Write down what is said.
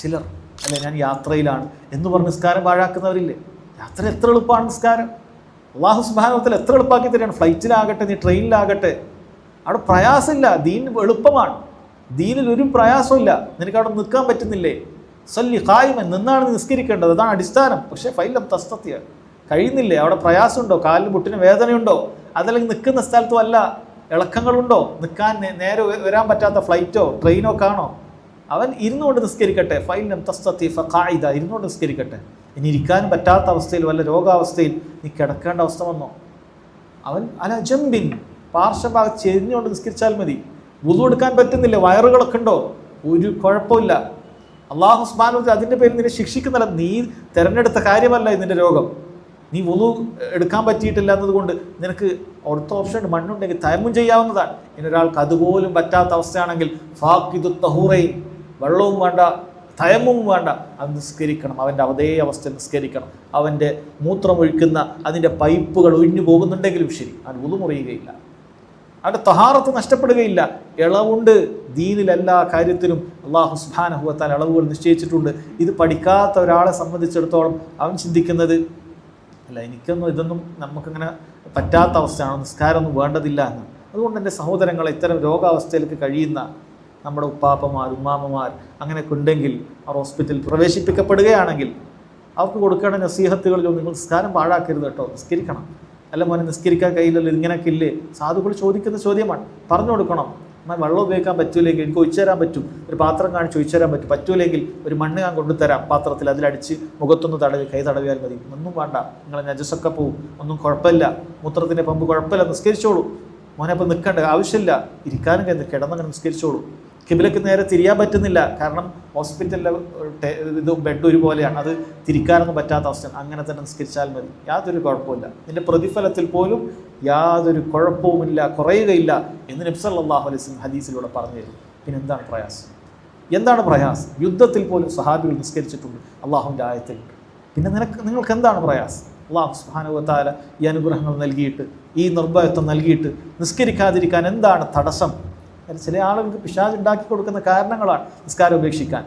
ചിലർ അല്ലെ ഞാൻ യാത്രയിലാണ് എന്ന് പറഞ്ഞ് നിസ്കാരം പാഴാക്കുന്നവരില്ലേ? യാത്ര എത്ര എളുപ്പമാണ് നിസ്കാരം? അള്ളാഹു സുബാനത്തിൽ എത്ര എളുപ്പമാക്കി തരാണ് ഫ്ലൈറ്റിലാകട്ടെ നീ ട്രെയിനിലാകട്ടെ. അവിടെ പ്രയാസമില്ല ദീൻ എളുപ്പമാണ്. ദീനിൽ ഒരു പ്രയാസമില്ല നിനക്ക് അവിടെ നിൽക്കാൻ പറ്റുന്നില്ലേ? സല്ലി കായ്മൻ നിന്നാണ് നിസ്കരിക്കേണ്ടത്. അതാണ് അടിസ്ഥാനം. പക്ഷേ ഫൈലം തസ്തത്യ. കഴിയുന്നില്ലേ? അവിടെ പ്രയാസമുണ്ടോ? കാലിന് മുട്ടിന് വേദനയുണ്ടോ? അതല്ലെങ്കിൽ നിൽക്കുന്ന സ്ഥലത്തും അല്ല? ഇളക്കങ്ങളുണ്ടോ? നിൽക്കാൻ നേരെ വരാൻ പറ്റാത്ത ഫ്ലൈറ്റോ ട്രെയിനോ കാണോ അവൻ ഇരുന്നുകൊണ്ട് നിസ്കരിക്കട്ടെ. ഫൈലം തസ്തത്തി ഫായിദ ഇരുന്നുകൊണ്ട് നിസ്കരിക്കട്ടെ. ഇനി ഇരിക്കാൻ പറ്റാത്ത അവസ്ഥയിൽ വല്ല രോഗാവസ്ഥയിൽ നീ കിടക്കേണ്ട അവസ്ഥ വന്നോ? അവൻ അല ജംബിൻ. പാർശ്വഭാഗം ചെരിഞ്ഞുകൊണ്ട് നിസ്കരിച്ചാൽ മതി. വുതു എടുക്കാൻ പറ്റുന്നില്ല. വയറുകളൊക്കെ ഉണ്ടോ? ഒരു കുഴപ്പമില്ല. അള്ളാഹു സ്മാനു അതിന്റെ പേരിൽ നിന്നെ ശിക്ഷിക്കുന്നില്ല. നീ തിരഞ്ഞെടുത്ത കാര്യമല്ല ഇതിന്റെ രോഗം. നീ വുതു എടുക്കാൻ പറ്റിയിട്ടില്ല എന്നതുകൊണ്ട് നിനക്ക് അടുത്ത ഓപ്ഷൻ മണ്ണുണ്ടെങ്കിൽ തയമും ചെയ്യാവുന്നതാണ്. ഇനി ഒരാൾക്ക് അതുപോലും പറ്റാത്ത അവസ്ഥയാണെങ്കിൽ ഫാക്കിദു തഹൂറയും വെള്ളവും വേണ്ട ഭയമും വേണ്ട അത് നിസ്കരിക്കണം. അവന്റെ അതേ അവസ്ഥ നിസ്കരിക്കണം. അവന്റെ മൂത്രമൊഴിക്കുന്ന അതിന്റെ പൈപ്പുകൾ ഒഴിഞ്ഞു പോകുന്നുണ്ടെങ്കിലും ശരി അവൻ ഉതുമുറിയുകയില്ല അവന്റെ തഹാറത്ത് നഷ്ടപ്പെടുകയില്ല. ഇളവുണ്ട്. ദീനിൽ എല്ലാ കാര്യത്തിലും അള്ളാഹു സുബാനഹുവത്താൽ ഇളവുകൾ നിശ്ചയിച്ചിട്ടുണ്ട്. ഇത് പഠിക്കാത്ത ഒരാളെ സംബന്ധിച്ചിടത്തോളം അവൻ ചിന്തിക്കുന്നത് അല്ല എനിക്കൊന്നും ഇതൊന്നും നമുക്കങ്ങനെ പറ്റാത്ത അവസ്ഥയാണ്. നിസ്കാരമൊന്നും വേണ്ടതില്ല എന്ന്. അതുകൊണ്ട് എന്റെ സഹോദരങ്ങളെ ഇത്തരം രോഗാവസ്ഥയിലേക്ക് കഴിയുന്ന നമ്മുടെ ഉപ്പാപ്പമാർ ഉമ്മാമ്മമാർ അങ്ങനെയൊക്കെ ഉണ്ടെങ്കിൽ അവർ ഹോസ്പിറ്റലിൽ പ്രവേശിപ്പിക്കപ്പെടുകയാണെങ്കിൽ അവർക്ക് കൊടുക്കേണ്ട നസീഹത്തുകളിലും നിങ്ങൾ നിസ്കാരം പാഴാക്കരുത് കേട്ടോ. നിസ്കരിക്കണം. അല്ല മോനെ നിസ്കരിക്കാൻ കഴിയില്ലല്ലോ ഇങ്ങനെയൊക്കെ ഇല്ലേ? സാധുക്കൾ ചോദിക്കുന്ന ചോദ്യമാണ്. പറഞ്ഞു കൊടുക്കണം. എന്നാൽ വെള്ളം ഉപയോഗിക്കാൻ പറ്റൂലെങ്കിൽ എനിക്ക് ഒഴിച്ചു തരാൻ പറ്റും. ഒരു പാത്രം കാണിച്ച് ഒഴിച്ചു തരാൻ പറ്റും. പറ്റൂലെങ്കിൽ ഒരു മണ്ണ് ഞാൻ കൊണ്ടുതരാം. പാത്രത്തിൽ അതിലടിച്ച് മുഖത്തൊന്ന് തടവി കൈ തടവിയാൽ മതി. ഒന്നും വേണ്ട. നിങ്ങളെ നജസൊക്കെ പോവും. ഒന്നും കുഴപ്പമില്ല. മൂത്രത്തിന്റെ പമ്പ് കുഴപ്പമില്ല. നിസ്കരിച്ചോളൂ. മോനെ അപ്പം നിൽക്കേണ്ട ആവശ്യമില്ല. ഇരിക്കാനും കിടന്നങ്ങനെ നിസ്കരിച്ചോളൂ. കിബിലക്ക് നേരെ തിരിയാൻ പറ്റുന്നില്ല. കാരണം ഹോസ്പിറ്റലിലെ ഇത് ബെഡ് ഒരുപോലെയാണ് അത് തിരിക്കാനൊന്നും പറ്റാത്ത അവസ്ഥ അങ്ങനെ തന്നെ നിസ്കരിച്ചാൽ മതി. യാതൊരു കുഴപ്പമില്ല ഇതിന്റെ പ്രതിഫലത്തിൽ പോലും യാതൊരു കുഴപ്പവുമില്ല കുറയുകയില്ല എന്ന് നബ്സല്ലാഹു വസല്ലം ഹദീസിലൂടെ പറഞ്ഞു തരും. പിന്നെ എന്താണ് പ്രയാസം? എന്താണ് പ്രയാസം? യുദ്ധത്തിൽ പോലും സഹാബികൾ നിസ്കരിച്ചിട്ടുണ്ട്. അള്ളാഹുവിന്റെ ആയത്തിൽ. പിന്നെ നിനക്ക് നിങ്ങൾക്ക് എന്താണ് പ്രയാസം? അള്ളാഹു സുഹാനുവത്താല ഈ അനുഗ്രഹങ്ങൾ നൽകിയിട്ട് ഈ നിർഭയത്വം നൽകിയിട്ട് നിസ്കരിക്കാതിരിക്കാൻ എന്താണ് തടസ്സം? ചില ആളുകൾക്ക് പിശാജ് ഉണ്ടാക്കി കൊടുക്കുന്ന കാരണങ്ങളാണ് നിസ്കാരം ഉപേക്ഷിക്കാൻ.